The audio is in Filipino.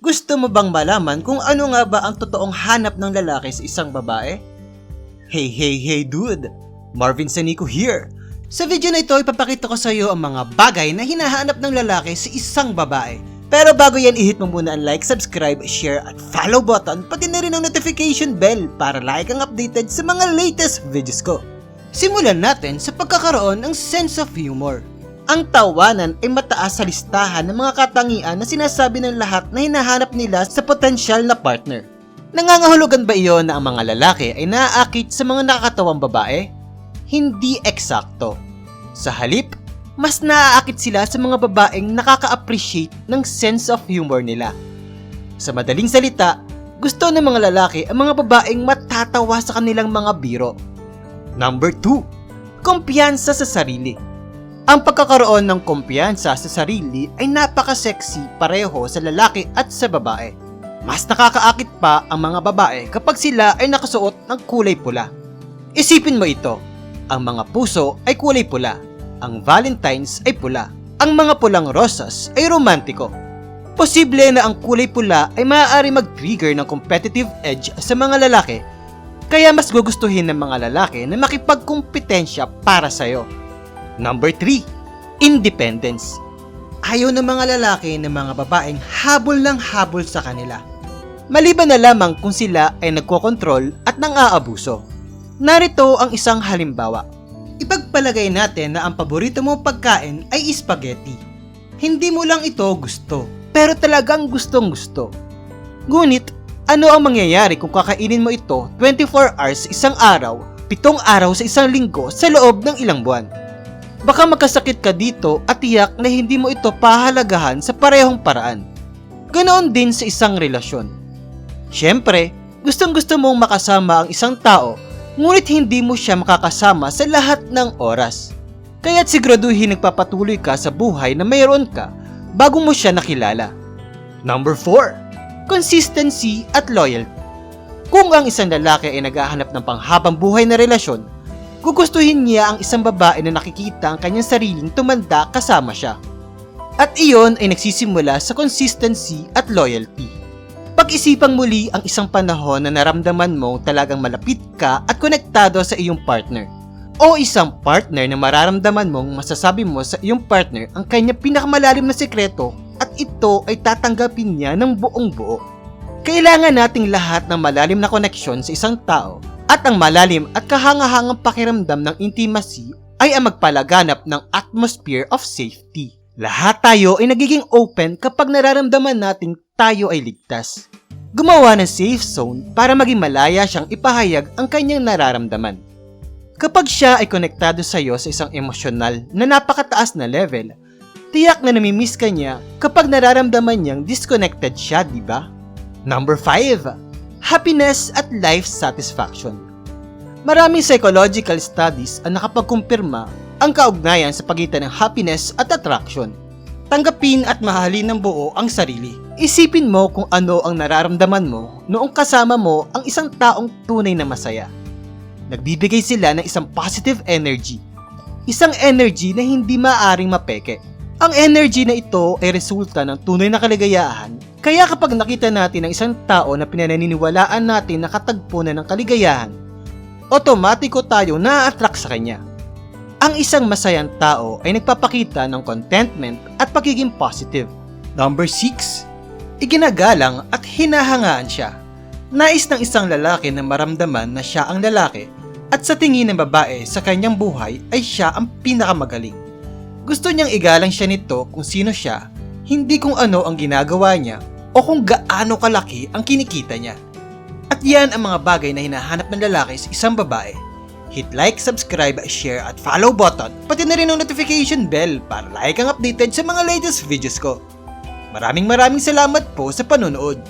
Gusto mo bang malaman kung ano nga ba ang totoong hanap ng lalaki sa isang babae? Hey, hey, hey dude! Marvin Sanico here! Sa video na ito, ipapakita ko sa iyo ang mga bagay na hinahanap ng lalaki sa isang babae. Pero bago yan, i-hit mo muna ang like, subscribe, share, at follow button, pati na rin ang notification bell para like ang updated sa mga latest videos ko. Simulan natin sa pagkakaroon ng sense of humor. Ang tawanan ay mataas sa listahan ng mga katangian na sinasabi ng lahat na hinahanap nila sa potensyal na partner. Nangangahulugan ba iyon na ang mga lalaki ay naaakit sa mga nakakatawang babae? Hindi eksakto. Sa halip, mas naaakit sila sa mga babaeng nakaka-appreciate ng sense of humor nila. Sa madaling salita, gusto ng mga lalaki ang mga babaeng matatawa sa kanilang mga biro. Number 2. Kumpiyansa sa sarili. Ang pagkakaroon ng kumpiyansa sa sarili ay napaka-sexy pareho sa lalaki at sa babae. Mas nakakaakit pa ang mga babae kapag sila ay nakasuot ng kulay pula. Isipin mo ito, ang mga puso ay kulay pula, ang Valentine's ay pula, ang mga pulang rosas ay romantiko. Posible na ang kulay pula ay maaari mag-trigger ng competitive edge sa mga lalaki, kaya mas gugustuhin ng mga lalaki na makipagkumpetensya para sa'yo. Number 3. Independence. Ayaw ng mga lalaki ng mga babaeng habol ng habol sa kanila. Maliban na lamang kung sila ay nagkokontrol at nang aabuso. Narito ang isang halimbawa. Ipagpalagay natin na ang paborito mong pagkain ay spaghetti. Hindi mo lang ito gusto, pero talagang gustong gusto. Ngunit, ano ang mangyayari kung kakainin mo ito 24 hours sa isang araw, 7 araw sa isang linggo sa loob ng ilang buwan? Baka magkasakit ka dito at tiyak na hindi mo ito pahalagahan sa parehong paraan. Ganoon din sa isang relasyon. Siyempre, gustong gusto mong makasama ang isang tao ngunit hindi mo siya makakasama sa lahat ng oras. Kaya't siguraduhin nagpapatuloy ka sa buhay na mayroon ka bago mo siya nakilala. Number 4. Consistency at loyalty. Kung ang isang lalaki ay naghahanap ng panghabang buhay na relasyon, gugustuhin niya ang isang babae na nakikita ang kanyang sariling tumanda kasama siya. At iyon ay nagsisimula sa consistency at loyalty. Pag-isipang muli ang isang panahon na naramdaman mo talagang malapit ka at konektado sa iyong partner. O isang partner na mararamdaman mong masasabi mo sa iyong partner ang kanya pinakamalalim na sekreto at ito ay tatanggapin niya ng buong buo. Kailangan nating lahat ng malalim na koneksyon sa isang tao at ang malalim at kahangahangang pakiramdam ng intimacy ay ang magpalaganap ng atmosphere of safety. Lahat tayo ay nagiging open kapag nararamdaman nating tayo ay ligtas. Gumawa ng safe zone para maging malaya siyang ipahayag ang kanyang nararamdaman. Kapag siya ay konektado sa iyo sa isang emosyonal na napakataas na level, tiyak na namimiss ka niya kapag nararamdaman niyang disconnected siya, di ba? Number 5. Happiness at life satisfaction. Maraming psychological studies ang nakapagkumpirma ang kaugnayan sa pagitan ng happiness at attraction. Tanggapin at mahalin ng buo ang sarili. Isipin mo kung ano ang nararamdaman mo noong kasama mo ang isang taong tunay na masaya. Nagbibigay sila ng isang positive energy. Isang energy na hindi maaring mapeke. Ang energy na ito ay resulta ng tunay na kaligayahan. Kaya kapag nakita natin ang isang tao na pinaniniwalaan natin na katagpo na ng kaligayahan, otomatiko tayo na-attract sa kanya. Ang isang masayang tao ay nagpapakita ng contentment at pagiging positive. Number 6. Iginagalang at hinahangaan siya. Nais ng isang lalaki na maramdaman na siya ang lalaki at sa tingin ng babae sa kanyang buhay ay siya ang pinakamagaling. Gusto niyang igalang siya nito kung sino siya, hindi kung ano ang ginagawa niya o kung gaano kalaki ang kinikita niya. At yan ang mga bagay na hinahanap ng lalaki sa isang babae. Hit like, subscribe, share at follow button, pati na rin ang notification bell para like ang updated sa mga latest videos ko. Maraming maraming salamat po sa panonood.